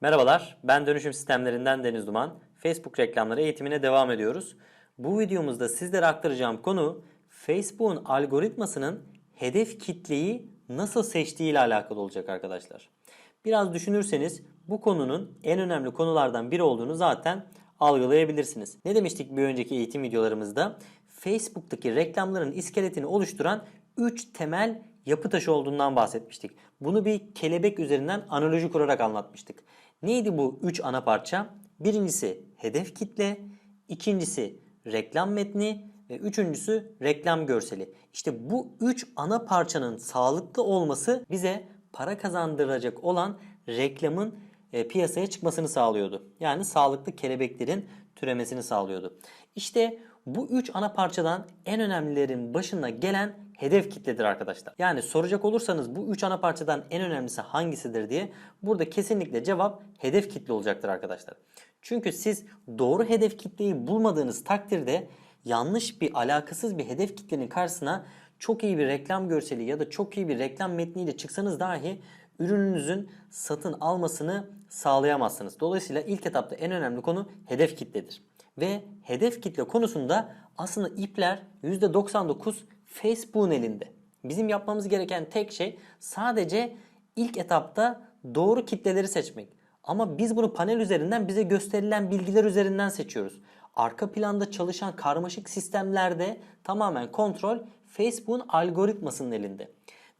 Merhabalar, ben Dönüşüm Sistemlerinden Deniz Duman. Facebook reklamları eğitimine devam ediyoruz. Bu videomuzda sizlere aktaracağım konu Facebook'un algoritmasının hedef kitleyi nasıl seçtiği ile alakalı olacak arkadaşlar. Biraz düşünürseniz bu konunun en önemli konulardan biri olduğunu zaten algılayabilirsiniz. Ne demiştik bir önceki eğitim videolarımızda? Facebook'taki reklamların iskeletini oluşturan 3 temel yapı taşı olduğundan bahsetmiştik. Bunu bir kelebek üzerinden analoji kurarak anlatmıştık. Neydi bu 3 ana parça? Birincisi hedef kitle, ikincisi reklam metni ve üçüncüsü reklam görseli. İşte bu 3 ana parçanın sağlıklı olması bize para kazandıracak olan reklamın e, piyasaya çıkmasını sağlıyordu. Yani sağlıklı kelebeklerin türemesini sağlıyordu. İşte bu üç ana parçadan en önemlilerin başına gelen hedef kitledir arkadaşlar. Yani soracak olursanız bu üç ana parçadan en önemlisi hangisidir diye burada kesinlikle cevap hedef kitle olacaktır arkadaşlar. Çünkü siz doğru hedef kitleyi bulmadığınız takdirde yanlış bir alakasız bir hedef kitlenin karşısına çok iyi bir reklam görseli ya da çok iyi bir reklam metniyle çıksanız dahi ürününüzün satın almasını sağlayamazsınız. Dolayısıyla ilk etapta en önemli konu hedef kitledir. Ve hedef kitle konusunda aslında ipler %99 Facebook'un elinde. Bizim yapmamız gereken tek şey sadece ilk etapta doğru kitleleri seçmek. Ama biz bunu panel üzerinden bize gösterilen bilgiler üzerinden seçiyoruz. Arka planda çalışan karmaşık sistemlerde tamamen kontrol Facebook'un algoritmasının elinde.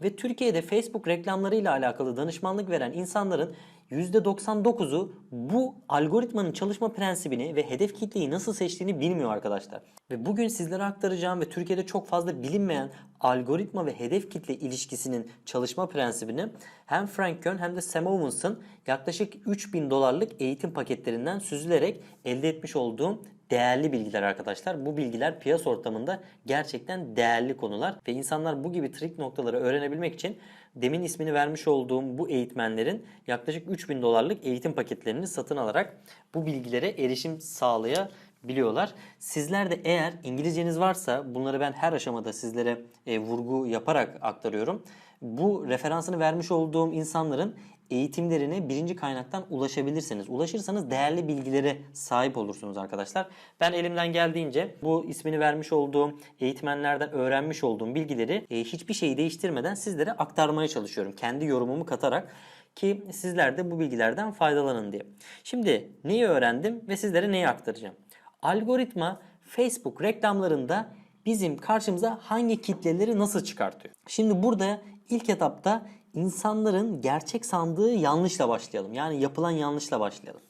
Ve Türkiye'de Facebook reklamlarıyla alakalı danışmanlık veren insanların %99'u bu algoritmanın çalışma prensibini ve hedef kitleyi nasıl seçtiğini bilmiyor arkadaşlar. Ve bugün sizlere aktaracağım ve Türkiye'de çok fazla bilinmeyen algoritma ve hedef kitle ilişkisinin çalışma prensibini hem Frank Kern hem de Sam Owens'ın yaklaşık 3000 dolarlık eğitim paketlerinden süzülerek elde etmiş olduğum değerli bilgiler arkadaşlar. Bu bilgiler piyasa ortamında gerçekten değerli konular ve insanlar bu gibi trik noktaları öğrenebilmek için demin ismini vermiş olduğum bu eğitmenlerin yaklaşık 3000 dolarlık eğitim paketlerini satın alarak bu bilgilere erişim sağlayabiliyorlar. Sizler de eğer İngilizceniz varsa bunları ben her aşamada sizlere e, vurgu yaparak aktarıyorum. Bu referansını vermiş olduğum insanların eğitimlerine birinci kaynaktan ulaşabilirsiniz. Ulaşırsanız değerli bilgilere sahip olursunuz arkadaşlar. Ben elimden geldiğince bu ismini vermiş olduğum eğitmenlerden öğrenmiş olduğum bilgileri e, hiçbir şeyi değiştirmeden sizlere aktarmaya çalışıyorum. Kendi yorumumu katarak ki sizler de bu bilgilerden faydalanın diye. Şimdi neyi öğrendim ve sizlere neyi aktaracağım? Algoritma Facebook reklamlarında bizim karşımıza hangi kitleleri nasıl çıkartıyor? Şimdi burada ilk etapta insanların gerçek sandığı yanlışla başlayalım. Yani yapılan yanlışla başlayalım.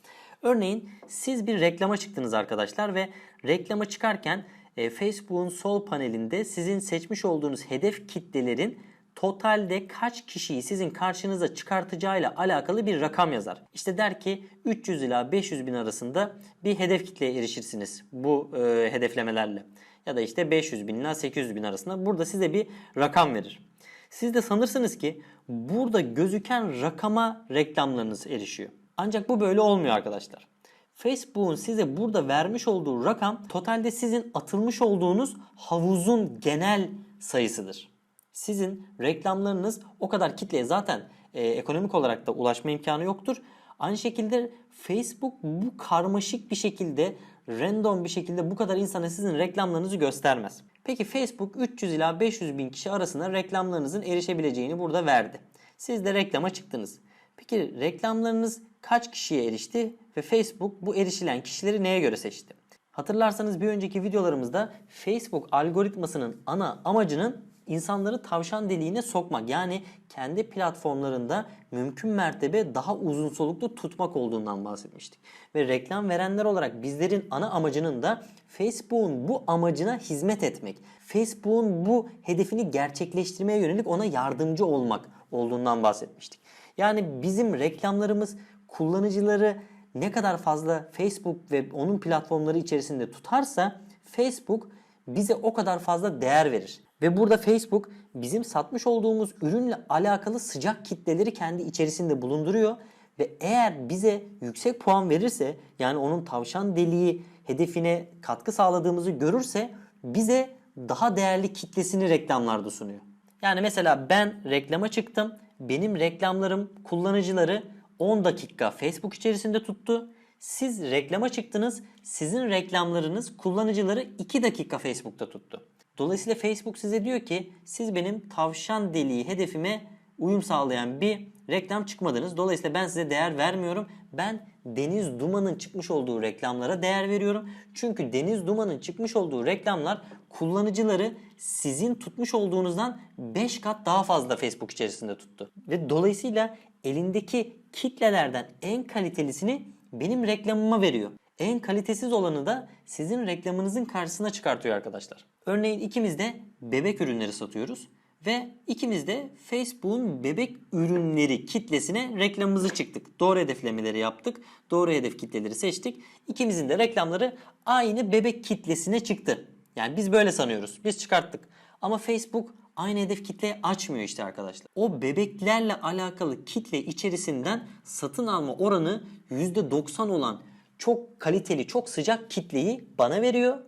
Örneğin siz bir reklama çıktınız arkadaşlar ve reklama çıkarken e, Facebook'un sol panelinde sizin seçmiş olduğunuz hedef kitlelerin totalde kaç kişiyi sizin karşınıza çıkartacağıyla alakalı bir rakam yazar. İşte der ki 300 ila 500 bin arasında bir hedef kitleye erişirsiniz bu e, hedeflemelerle. Ya da işte 500 bin ila 800 bin arasında burada size bir rakam verir. Siz de sanırsınız ki burada gözüken rakama reklamlarınız erişiyor. Ancak bu böyle olmuyor arkadaşlar. Facebook'un size burada vermiş olduğu rakam totalde sizin atılmış olduğunuz havuzun genel sayısıdır. Sizin reklamlarınız o kadar kitleye zaten e, ekonomik olarak da ulaşma imkanı yoktur. Aynı şekilde Facebook bu karmaşık bir şekilde random bir şekilde bu kadar insana sizin reklamlarınızı göstermez. Peki Facebook 300 ila 500 bin kişi arasında reklamlarınızın erişebileceğini burada verdi. Siz de reklama çıktınız. Peki reklamlarınız kaç kişiye erişti ve Facebook bu erişilen kişileri neye göre seçti? Hatırlarsanız bir önceki videolarımızda Facebook algoritmasının ana amacının insanları tavşan deliğine sokmak yani kendi platformlarında mümkün mertebe daha uzun soluklu tutmak olduğundan bahsetmiştik. Ve reklam verenler olarak bizlerin ana amacının da Facebook'un bu amacına hizmet etmek. Facebook'un bu hedefini gerçekleştirmeye yönelik ona yardımcı olmak olduğundan bahsetmiştik. Yani bizim reklamlarımız kullanıcıları ne kadar fazla Facebook ve onun platformları içerisinde tutarsa Facebook bize o kadar fazla değer verir. Ve burada Facebook bizim satmış olduğumuz ürünle alakalı sıcak kitleleri kendi içerisinde bulunduruyor ve eğer bize yüksek puan verirse yani onun tavşan deliği hedefine katkı sağladığımızı görürse bize daha değerli kitlesini reklamlarda sunuyor. Yani mesela ben reklama çıktım. Benim reklamlarım kullanıcıları 10 dakika Facebook içerisinde tuttu. Siz reklama çıktınız. Sizin reklamlarınız kullanıcıları 2 dakika Facebook'ta tuttu. Dolayısıyla Facebook size diyor ki siz benim tavşan deliği hedefime uyum sağlayan bir reklam çıkmadınız. Dolayısıyla ben size değer vermiyorum. Ben Deniz Duman'ın çıkmış olduğu reklamlara değer veriyorum. Çünkü Deniz Duman'ın çıkmış olduğu reklamlar kullanıcıları sizin tutmuş olduğunuzdan 5 kat daha fazla Facebook içerisinde tuttu. Ve dolayısıyla elindeki kitlelerden en kalitelisini benim reklamıma veriyor. En kalitesiz olanı da sizin reklamınızın karşısına çıkartıyor arkadaşlar. Örneğin ikimiz de bebek ürünleri satıyoruz. Ve ikimiz de Facebook'un bebek ürünleri kitlesine reklamımızı çıktık. Doğru hedeflemeleri yaptık. Doğru hedef kitleleri seçtik. İkimizin de reklamları aynı bebek kitlesine çıktı. Yani biz böyle sanıyoruz. Biz çıkarttık. Ama Facebook aynı hedef kitleyi açmıyor işte arkadaşlar. O bebeklerle alakalı kitle içerisinden satın alma oranı %90 olan çok kaliteli, çok sıcak kitleyi bana veriyor.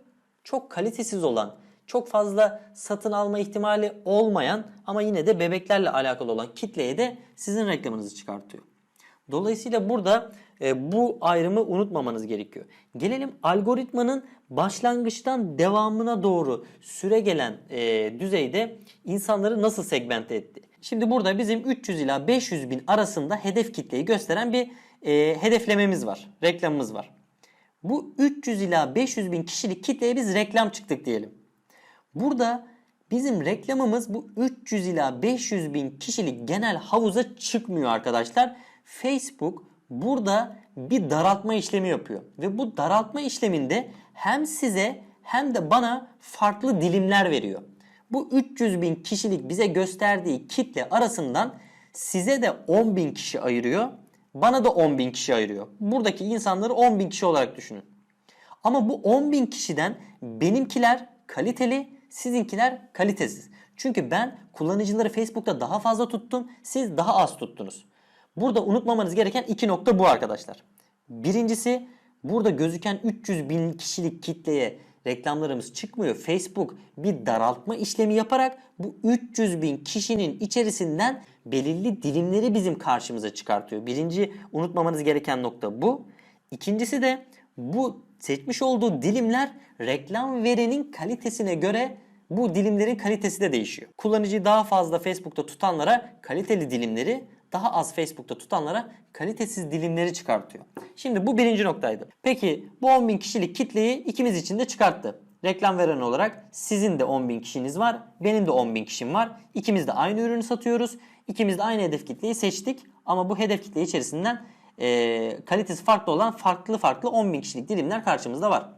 Çok kalitesiz olan, çok fazla satın alma ihtimali olmayan ama yine de bebeklerle alakalı olan kitleye de sizin reklamınızı çıkartıyor. Dolayısıyla burada e, bu ayrımı unutmamanız gerekiyor. Gelelim algoritmanın başlangıçtan devamına doğru süre gelen e, düzeyde insanları nasıl segmente etti. Şimdi burada bizim 300 ila 500 bin arasında hedef kitleyi gösteren bir e, hedeflememiz var. Reklamımız var. Bu 300 ila 500 bin kişilik kitleye biz reklam çıktık diyelim. Burada bizim reklamımız bu 300 ila 500 bin kişilik genel havuza çıkmıyor arkadaşlar. Facebook burada bir daraltma işlemi yapıyor. Ve bu daraltma işleminde hem size hem de bana farklı dilimler veriyor. Bu 300 bin kişilik bize gösterdiği kitle arasından size de 10 bin kişi ayırıyor. Bana da 10 bin kişi ayırıyor. Buradaki insanları 10 bin kişi olarak düşünün. Ama bu 10 bin kişiden benimkiler kaliteli, sizinkiler kalitesiz. Çünkü ben kullanıcıları Facebook'ta daha fazla tuttum, siz daha az tuttunuz. Burada unutmamanız gereken iki nokta bu arkadaşlar. Birincisi burada gözüken 300 bin kişilik kitleye reklamlarımız çıkmıyor. Facebook bir daraltma işlemi yaparak bu 300 bin kişinin içerisinden belirli dilimleri bizim karşımıza çıkartıyor. Birinci unutmamanız gereken nokta bu. İkincisi de bu seçmiş olduğu dilimler reklam verenin kalitesine göre bu dilimlerin kalitesi de değişiyor. Kullanıcıyı daha fazla Facebook'ta tutanlara kaliteli dilimleri, daha az Facebook'ta tutanlara kalitesiz dilimleri çıkartıyor. Şimdi bu birinci noktaydı. Peki bu 10.000 kişilik kitleyi ikimiz için de çıkarttı. Reklam veren olarak sizin de 10.000 kişiniz var, benim de 10.000 kişim var. İkimiz de aynı ürünü satıyoruz. İkimiz de aynı hedef kitleyi seçtik. Ama bu hedef kitle içerisinden e, kalitesi farklı olan farklı farklı 10.000 kişilik dilimler karşımızda var.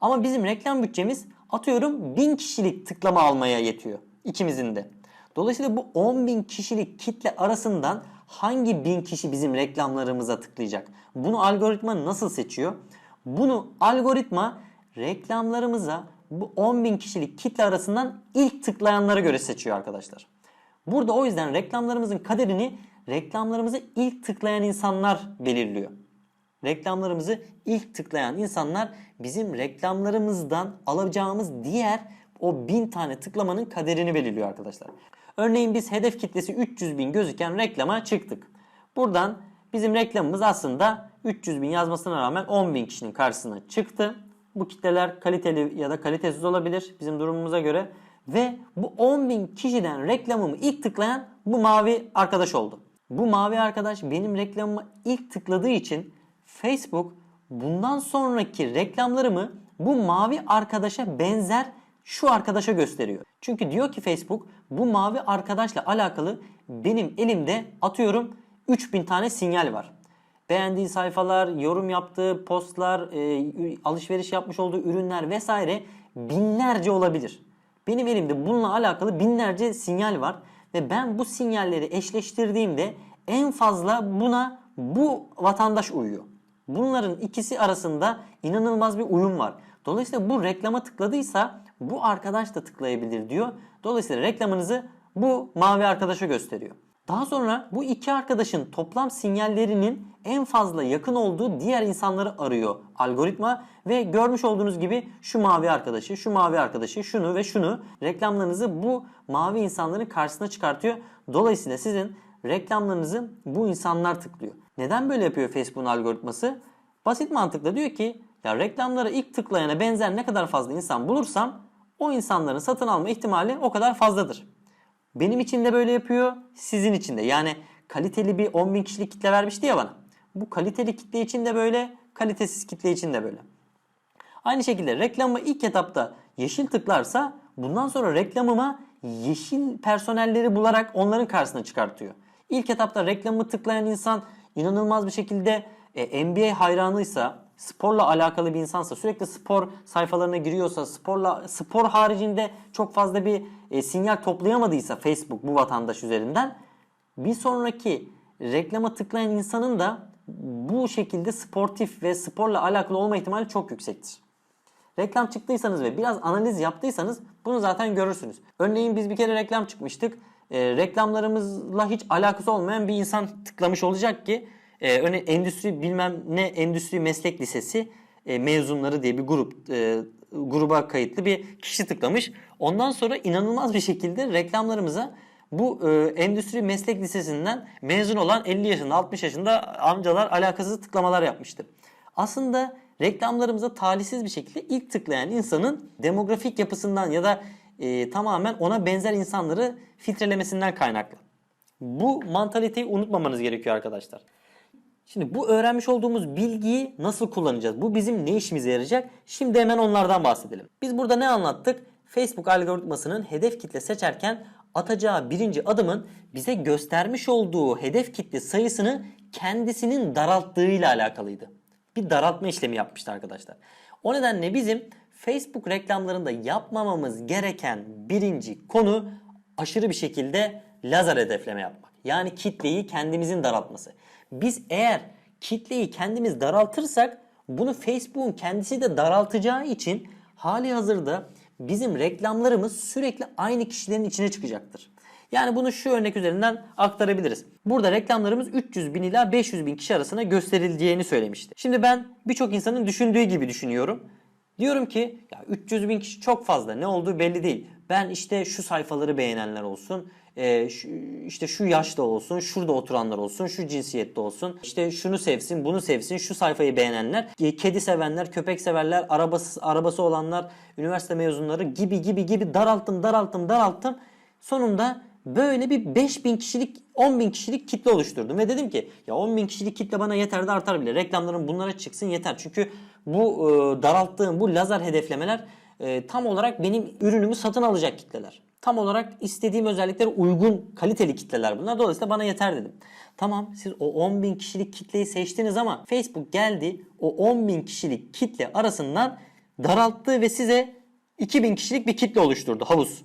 Ama bizim reklam bütçemiz atıyorum 1000 kişilik tıklama almaya yetiyor. ikimizin de. Dolayısıyla bu 10.000 kişilik kitle arasından hangi 1000 kişi bizim reklamlarımıza tıklayacak? Bunu algoritma nasıl seçiyor? Bunu algoritma reklamlarımıza bu 10.000 kişilik kitle arasından ilk tıklayanlara göre seçiyor arkadaşlar. Burada o yüzden reklamlarımızın kaderini reklamlarımızı ilk tıklayan insanlar belirliyor. Reklamlarımızı ilk tıklayan insanlar bizim reklamlarımızdan alacağımız diğer o bin tane tıklamanın kaderini belirliyor arkadaşlar. Örneğin biz hedef kitlesi 300 bin gözüken reklama çıktık. Buradan bizim reklamımız aslında 300 bin yazmasına rağmen 10 bin kişinin karşısına çıktı. Bu kitleler kaliteli ya da kalitesiz olabilir bizim durumumuza göre. Ve bu 10 bin kişiden reklamımı ilk tıklayan bu mavi arkadaş oldu. Bu mavi arkadaş benim reklamıma ilk tıkladığı için Facebook bundan sonraki reklamlarımı bu mavi arkadaşa benzer şu arkadaşa gösteriyor. Çünkü diyor ki Facebook bu mavi arkadaşla alakalı benim elimde atıyorum 3000 tane sinyal var. Beğendiği sayfalar, yorum yaptığı postlar, e, alışveriş yapmış olduğu ürünler vesaire binlerce olabilir. Benim elimde bununla alakalı binlerce sinyal var ve ben bu sinyalleri eşleştirdiğimde en fazla buna bu vatandaş uyuyor. Bunların ikisi arasında inanılmaz bir uyum var. Dolayısıyla bu reklama tıkladıysa bu arkadaş da tıklayabilir diyor. Dolayısıyla reklamınızı bu mavi arkadaşa gösteriyor. Daha sonra bu iki arkadaşın toplam sinyallerinin en fazla yakın olduğu diğer insanları arıyor algoritma ve görmüş olduğunuz gibi şu mavi arkadaşı, şu mavi arkadaşı, şunu ve şunu reklamlarınızı bu mavi insanların karşısına çıkartıyor. Dolayısıyla sizin reklamlarınızı bu insanlar tıklıyor. Neden böyle yapıyor Facebook'un algoritması? Basit mantıkla diyor ki ya reklamlara ilk tıklayana benzer ne kadar fazla insan bulursam o insanların satın alma ihtimali o kadar fazladır. Benim için de böyle yapıyor, sizin için de. Yani kaliteli bir 10 bin kişilik kitle vermişti ya bana. Bu kaliteli kitle için de böyle, kalitesiz kitle için de böyle. Aynı şekilde reklamı ilk etapta yeşil tıklarsa bundan sonra reklamıma yeşil personelleri bularak onların karşısına çıkartıyor. İlk etapta reklamı tıklayan insan inanılmaz bir şekilde e, NBA hayranıysa, sporla alakalı bir insansa, sürekli spor sayfalarına giriyorsa, sporla spor haricinde çok fazla bir e, sinyal toplayamadıysa Facebook bu vatandaş üzerinden bir sonraki reklama tıklayan insanın da bu şekilde sportif ve sporla alakalı olma ihtimali çok yüksektir. Reklam çıktıysanız ve biraz analiz yaptıysanız bunu zaten görürsünüz. Örneğin biz bir kere reklam çıkmıştık. E, reklamlarımızla hiç alakası olmayan bir insan tıklamış olacak ki e, örneğin endüstri bilmem ne endüstri meslek lisesi e, mezunları diye bir grup e, gruba kayıtlı bir kişi tıklamış. Ondan sonra inanılmaz bir şekilde reklamlarımıza bu e, endüstri meslek lisesinden mezun olan 50 yaşında 60 yaşında amcalar alakasız tıklamalar yapmıştı. Aslında reklamlarımıza talihsiz bir şekilde ilk tıklayan insanın demografik yapısından ya da e, tamamen ona benzer insanları filtrelemesinden kaynaklı. Bu mantaliteyi unutmamanız gerekiyor arkadaşlar. Şimdi bu öğrenmiş olduğumuz bilgiyi nasıl kullanacağız? Bu bizim ne işimize yarayacak? Şimdi hemen onlardan bahsedelim. Biz burada ne anlattık? Facebook algoritmasının hedef kitle seçerken atacağı birinci adımın bize göstermiş olduğu hedef kitle sayısını kendisinin daralttığıyla alakalıydı. Bir daraltma işlemi yapmıştı arkadaşlar. O nedenle bizim Facebook reklamlarında yapmamamız gereken birinci konu aşırı bir şekilde lazer hedefleme yapmak. Yani kitleyi kendimizin daraltması. Biz eğer kitleyi kendimiz daraltırsak bunu Facebook'un kendisi de daraltacağı için hali hazırda bizim reklamlarımız sürekli aynı kişilerin içine çıkacaktır. Yani bunu şu örnek üzerinden aktarabiliriz. Burada reklamlarımız 300 bin ila 500 bin kişi arasında gösterileceğini söylemişti. Şimdi ben birçok insanın düşündüğü gibi düşünüyorum. Diyorum ki ya 300 bin kişi çok fazla ne olduğu belli değil. Ben işte şu sayfaları beğenenler olsun, e, şu, işte şu yaşta olsun, şurada oturanlar olsun, şu cinsiyette olsun, işte şunu sevsin, bunu sevsin, şu sayfayı beğenenler, e, kedi sevenler, köpek severler, arabası, arabası olanlar, üniversite mezunları gibi gibi gibi daralttım, daralttım, daralttım. Sonunda böyle bir 5000 kişilik 10 bin kişilik kitle oluşturdum ve dedim ki ya 10 bin kişilik kitle bana yeter de artar bile reklamların bunlara çıksın yeter çünkü bu e, daralttığım bu lazer hedeflemeler e, tam olarak benim ürünümü satın alacak kitleler. Tam olarak istediğim özelliklere uygun kaliteli kitleler bunlar. Dolayısıyla bana yeter dedim. Tamam siz o 10 bin kişilik kitleyi seçtiniz ama Facebook geldi o 10 bin kişilik kitle arasından daralttı ve size 2000 kişilik bir kitle oluşturdu havuz.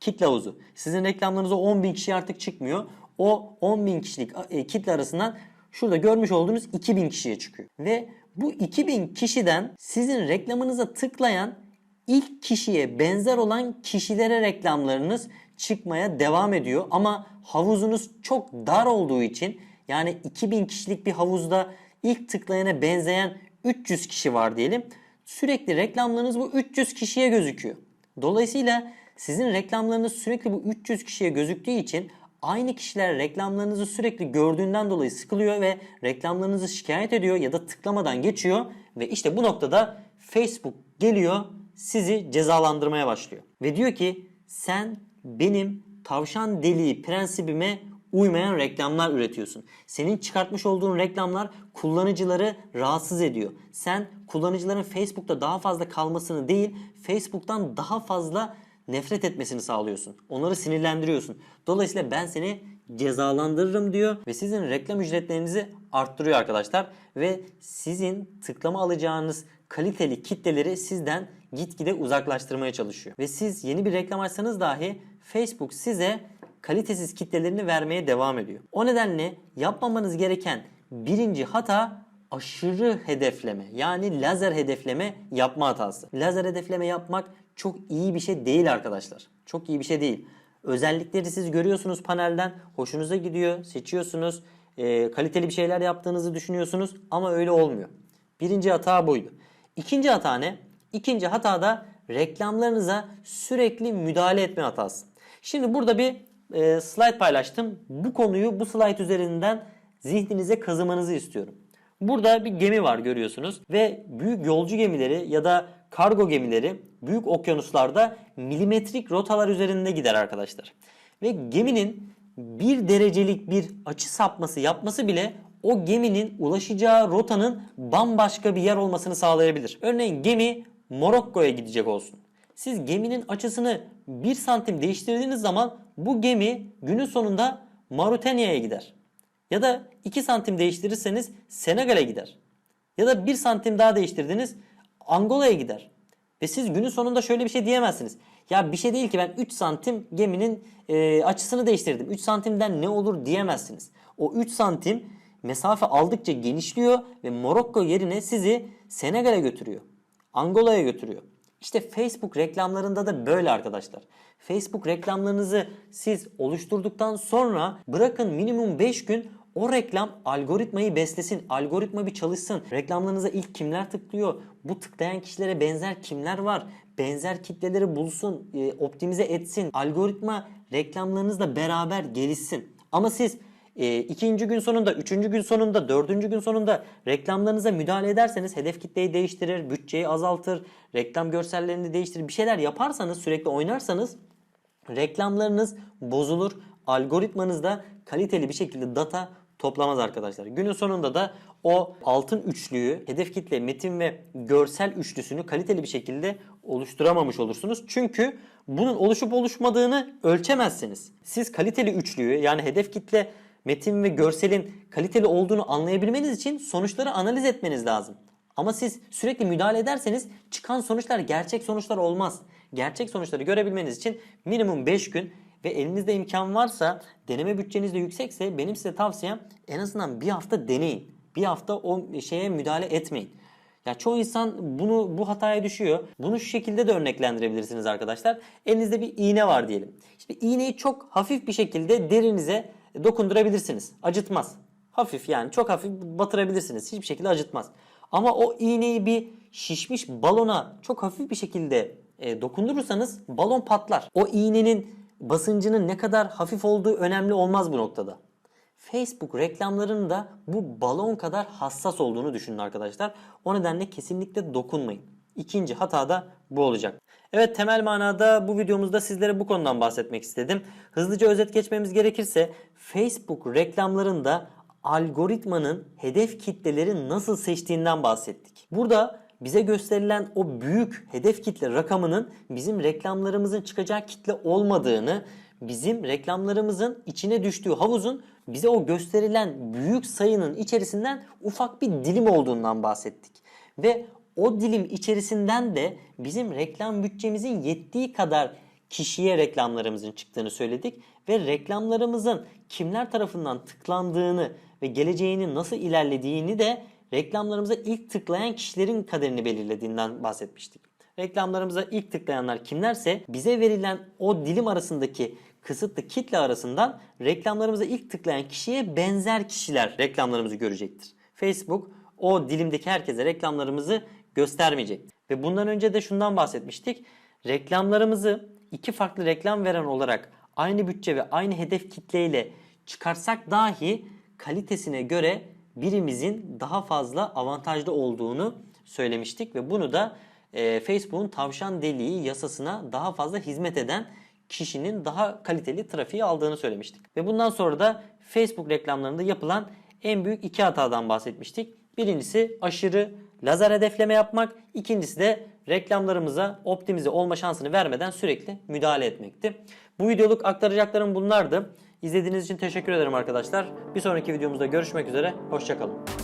Kitle havuzu. Sizin reklamlarınız o 10 bin kişi artık çıkmıyor. O 10 bin kişilik e, kitle arasından şurada görmüş olduğunuz 2000 kişiye çıkıyor. Ve bu 2000 kişiden sizin reklamınıza tıklayan ilk kişiye benzer olan kişilere reklamlarınız çıkmaya devam ediyor. Ama havuzunuz çok dar olduğu için yani 2000 kişilik bir havuzda ilk tıklayana benzeyen 300 kişi var diyelim. Sürekli reklamlarınız bu 300 kişiye gözüküyor. Dolayısıyla sizin reklamlarınız sürekli bu 300 kişiye gözüktüğü için aynı kişiler reklamlarınızı sürekli gördüğünden dolayı sıkılıyor ve reklamlarınızı şikayet ediyor ya da tıklamadan geçiyor ve işte bu noktada Facebook geliyor sizi cezalandırmaya başlıyor. Ve diyor ki sen benim tavşan deliği prensibime uymayan reklamlar üretiyorsun. Senin çıkartmış olduğun reklamlar kullanıcıları rahatsız ediyor. Sen kullanıcıların Facebook'ta daha fazla kalmasını değil, Facebook'tan daha fazla nefret etmesini sağlıyorsun. Onları sinirlendiriyorsun. Dolayısıyla ben seni cezalandırırım diyor ve sizin reklam ücretlerinizi arttırıyor arkadaşlar ve sizin tıklama alacağınız kaliteli kitleleri sizden gitgide uzaklaştırmaya çalışıyor. Ve siz yeni bir reklam açsanız dahi Facebook size kalitesiz kitlelerini vermeye devam ediyor. O nedenle yapmamanız gereken birinci hata aşırı hedefleme yani lazer hedefleme yapma hatası. Lazer hedefleme yapmak çok iyi bir şey değil arkadaşlar. Çok iyi bir şey değil. Özellikleri siz görüyorsunuz panelden. Hoşunuza gidiyor. Seçiyorsunuz. E, kaliteli bir şeyler yaptığınızı düşünüyorsunuz. Ama öyle olmuyor. Birinci hata buydu. İkinci hata ne? İkinci hata da reklamlarınıza sürekli müdahale etme hatası. Şimdi burada bir e, slide paylaştım. Bu konuyu bu slide üzerinden zihninize kazımanızı istiyorum. Burada bir gemi var görüyorsunuz ve büyük yolcu gemileri ya da kargo gemileri büyük okyanuslarda milimetrik rotalar üzerinde gider arkadaşlar. Ve geminin bir derecelik bir açı sapması yapması bile o geminin ulaşacağı rotanın bambaşka bir yer olmasını sağlayabilir. Örneğin gemi Morokko'ya gidecek olsun. Siz geminin açısını 1 santim değiştirdiğiniz zaman bu gemi günün sonunda Mauritanya'ya gider. Ya da 2 santim değiştirirseniz Senegal'e gider. Ya da 1 santim daha değiştirdiniz Angola'ya gider. Ve siz günün sonunda şöyle bir şey diyemezsiniz. Ya bir şey değil ki ben 3 santim geminin e, açısını değiştirdim. 3 santimden ne olur diyemezsiniz. O 3 santim mesafe aldıkça genişliyor ve Morokko yerine sizi Senegal'e götürüyor. Angola'ya götürüyor. İşte Facebook reklamlarında da böyle arkadaşlar. Facebook reklamlarınızı siz oluşturduktan sonra bırakın minimum 5 gün o reklam algoritmayı beslesin, algoritma bir çalışsın. Reklamlarınıza ilk kimler tıklıyor? Bu tıklayan kişilere benzer kimler var? Benzer kitleleri bulsun, e, optimize etsin. Algoritma reklamlarınızla beraber gelişsin. Ama siz e, ikinci gün sonunda, üçüncü gün sonunda, dördüncü gün sonunda reklamlarınıza müdahale ederseniz hedef kitleyi değiştirir, bütçeyi azaltır, reklam görsellerini değiştirir, bir şeyler yaparsanız, sürekli oynarsanız reklamlarınız bozulur. Algoritmanız da kaliteli bir şekilde data toplamaz arkadaşlar. Günün sonunda da o altın üçlüyü, hedef kitle, metin ve görsel üçlüsünü kaliteli bir şekilde oluşturamamış olursunuz. Çünkü bunun oluşup oluşmadığını ölçemezsiniz. Siz kaliteli üçlüyü yani hedef kitle, metin ve görselin kaliteli olduğunu anlayabilmeniz için sonuçları analiz etmeniz lazım. Ama siz sürekli müdahale ederseniz çıkan sonuçlar gerçek sonuçlar olmaz. Gerçek sonuçları görebilmeniz için minimum 5 gün ve elinizde imkan varsa deneme bütçeniz de yüksekse benim size tavsiyem en azından bir hafta deneyin. Bir hafta o şeye müdahale etmeyin. Ya çoğu insan bunu bu hataya düşüyor. Bunu şu şekilde de örneklendirebilirsiniz arkadaşlar. Elinizde bir iğne var diyelim. İşte iğneyi çok hafif bir şekilde derinize dokundurabilirsiniz. Acıtmaz. Hafif yani çok hafif batırabilirsiniz. Hiçbir şekilde acıtmaz. Ama o iğneyi bir şişmiş balona çok hafif bir şekilde e, dokundurursanız balon patlar. O iğnenin basıncının ne kadar hafif olduğu önemli olmaz bu noktada. Facebook reklamlarının da bu balon kadar hassas olduğunu düşünün arkadaşlar. O nedenle kesinlikle dokunmayın. İkinci hata da bu olacak. Evet temel manada bu videomuzda sizlere bu konudan bahsetmek istedim. Hızlıca özet geçmemiz gerekirse Facebook reklamlarında algoritmanın hedef kitleleri nasıl seçtiğinden bahsettik. Burada bize gösterilen o büyük hedef kitle rakamının bizim reklamlarımızın çıkacağı kitle olmadığını, bizim reklamlarımızın içine düştüğü havuzun bize o gösterilen büyük sayının içerisinden ufak bir dilim olduğundan bahsettik. Ve o dilim içerisinden de bizim reklam bütçemizin yettiği kadar kişiye reklamlarımızın çıktığını söyledik ve reklamlarımızın kimler tarafından tıklandığını ve geleceğinin nasıl ilerlediğini de reklamlarımıza ilk tıklayan kişilerin kaderini belirlediğinden bahsetmiştik. Reklamlarımıza ilk tıklayanlar kimlerse bize verilen o dilim arasındaki kısıtlı kitle arasından reklamlarımıza ilk tıklayan kişiye benzer kişiler reklamlarımızı görecektir. Facebook o dilimdeki herkese reklamlarımızı göstermeyecek. Ve bundan önce de şundan bahsetmiştik. Reklamlarımızı iki farklı reklam veren olarak aynı bütçe ve aynı hedef kitleyle çıkarsak dahi kalitesine göre birimizin daha fazla avantajlı olduğunu söylemiştik ve bunu da e, Facebook'un tavşan deliği yasasına daha fazla hizmet eden kişinin daha kaliteli trafiği aldığını söylemiştik. Ve bundan sonra da Facebook reklamlarında yapılan en büyük iki hatadan bahsetmiştik. Birincisi aşırı lazer hedefleme yapmak. İkincisi de reklamlarımıza optimize olma şansını vermeden sürekli müdahale etmekti. Bu videoluk aktaracaklarım bunlardı. İzlediğiniz için teşekkür ederim arkadaşlar. Bir sonraki videomuzda görüşmek üzere. Hoşçakalın.